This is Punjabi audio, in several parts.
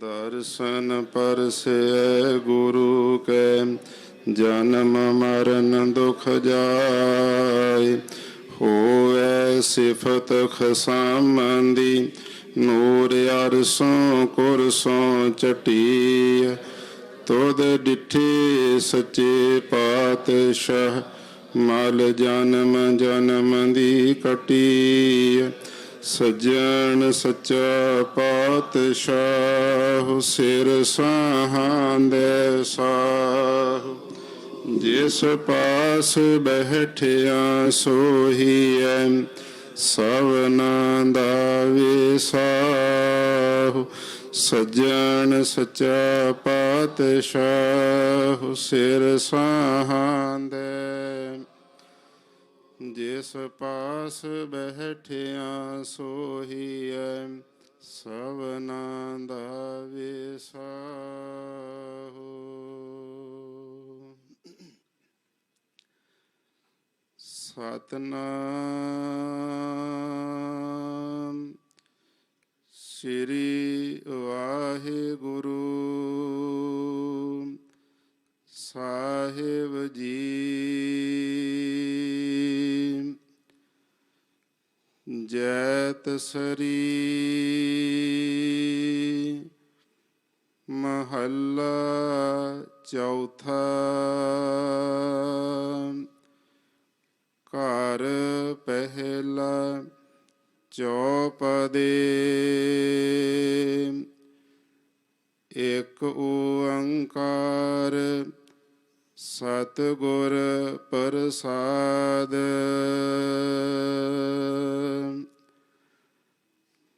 ਦਰਸ਼ਨ ਪਰਸੈ ਗੁਰੂ ਕੈ, ਜਨਮ ਮਰਨ ਦੁਖ ਜਾਏ। ਹੋਵੇ ਸਿਫਤ ਖਸਾਮੰਦੀ, ਨੂਰ ਅਰਸੋਂ ਕੁਰਸੋਂ ਚਟੀ ਤੋਦ ਡਿਠੇ ਸੱਚੇ ਪਾਤਸ਼ਾਹ, ਮਲ ਜਨਮ ਜਨਮ ਦੀ ਕਟੀ ਸਜਣ ਸੱਚਾ ਪਾਤਸ਼ਾਹ, ਸਿਰ ਸਾਹਾਂਦੇ ਸਾਹ। ਜਿਸ ਪਾਸ ਬਹਿਠਿਆ ਸੋਹੀਐ ਸਵਨਾ ਦਾ ਵਿਸਾਹ। ਸੱਜਣ ਸੱਚਾ ਪਾਤਸ਼ਾਹ, ਸਿਰ ਸਾਹਾਂਦੇ ਜਿਸ ਪਾਸ ਬਹਿਠਿਆ ਸੋਹੀਐ ਸਵਨਾ ਦਾ ਵਿਸਾਹੋ। ਸਤਨਾਮ ਸ੍ਰੀ ਵਾਹਿਗੁਰੂ ਸਰੀ ਮਹੱਲਾ ਚੌਥਾ ਘਰ ਪਹਿਲਾ ਚੌਪਦੇ ਇਕ ਓੰਕਾਰ ਸਤਿਗੁਰ ਪ੍ਰਸਾਦ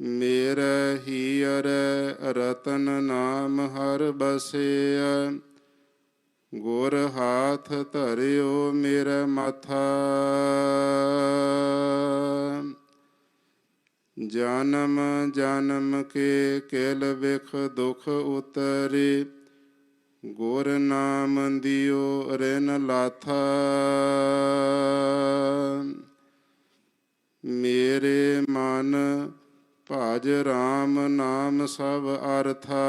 ਮੇਰਾ ਹੀਰ ਰਤਨ ਨਾਮ ਹਰ ਬਸਿਆ ਗੁਰ ਹਾਥ ਧਰਿਓ ਮੇਰਾ ਮਾਥਾ। ਜਨਮ ਜਨਮ ਕੇ ਕੇਲ ਵਿਖ ਦੁਖ ਉਤਰੇ। ਗੁਰ ਨਾਮ ਦਿਓ ਰੇਨ ਲਾਥਾ। ਭਜ ਰਾਮ ਨਾਮ ਸਭ ਅਰਥਾ।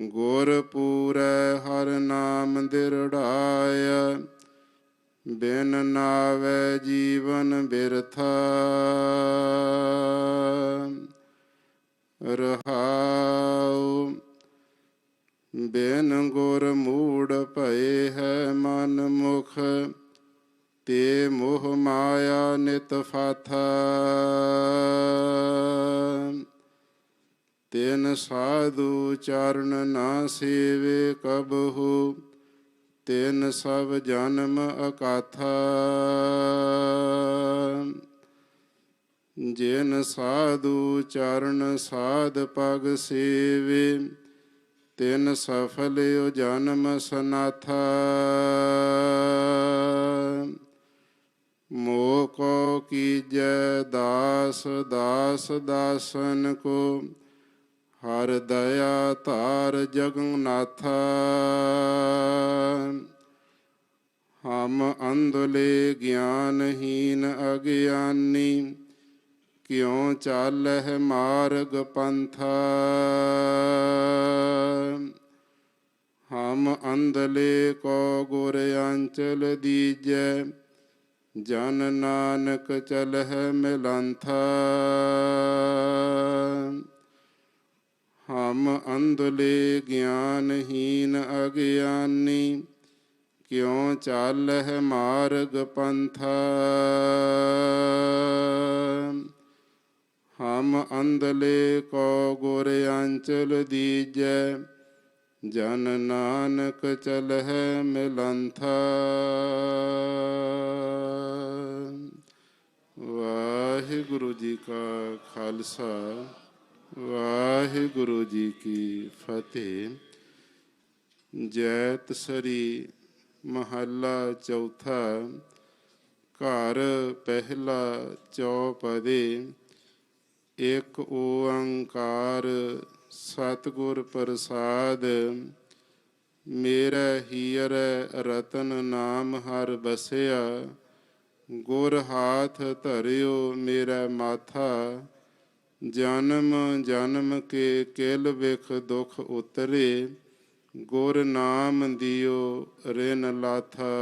ਗੁਰ ਪੂਰੈ ਹਰ ਨਾਮ ਦਿਰੜਾਇਆ ਬਿਨ ਨਾਵੇ ਜੀਵਨ ਬਿਰਥਾ। ਰਹਾਉ ਤੇ ਮੋਹ ਮਾਇਆ ਨਿਤ ਫਾਥਾ ਤਿਨ ਸਾਧੂ ਚਰਨ ਨਾ ਸੇਵੇ ਕਬਹੂ ਤਿਨ ਸਭ ਜਨਮ ਅਕਾਥਾ। ਜਿਨ ਸਾਧੂ ਚਰਨ ਸਾਧ ਪਗ ਸੇਵੇ, ਤਿਨ ਸਫਲਿਓ ਜਨਮ ਸਨਾਥਾ। मोह को कीजय दास दास दासन को हर दया तार जगन्नाथ हम अंधले ज्ञानहीन अज्ञानी, क्यों चाल है मार्ग पंथ? हम अंधले को गुर अंचल दीजय ਜਨ ਨਾਨਕ ਚਲਹਿ ਮਿਲੰਥਾ ਹਮ ਅੰਧਲੇ ਗਿਆਨਹੀਨ ਅਗਿਆਨੀ ਕਿਉ ਚਾਲਹਿ ਮਾਰਗ ਪੰਥਾ ਹਮ ਅੰਧਲੇ ਕੋ ਗੁਰ ਅੰਚਲ ਦੀਜੈ ਜਨ ਨਾਨਕ ਚਲਹਿ ਮਿਲੰਥਾ। ਵਾਹਿਗੁਰੂ ਜੀ ਕਾ ਖਾਲਸਾ, ਵਾਹਿਗੁਰੂ ਜੀ ਕੀ ਫਤਿਹ। ਜੈਤ ਸਰੀ ਮਹੱਲਾ ਚੌਥਾ, ਘਰ ਪਹਿਲਾ ਚੌਪਦੇ। ਇੱਕ ਓੰਕਾਰ ਸਤਿਗੁਰ ਪ੍ਰਸਾਦ, ਮੇਰਾ ਹੀਰ ਰਤਨ ਨਾਮ ਹਰ ਬਸਿਆ ਗੁਰ ਹਾਥ ਧਰਿਓ ਮੇਰਾ ਮਾਥਾ, ਜਨਮ ਜਨਮ ਕੇ ਕਿਲ ਵਿਖ ਦੁਖ ਉਤਰੇ, ਗੁਰ ਨਾਮ ਦਿਓ ਰਿਨ ਲਾਥਾ।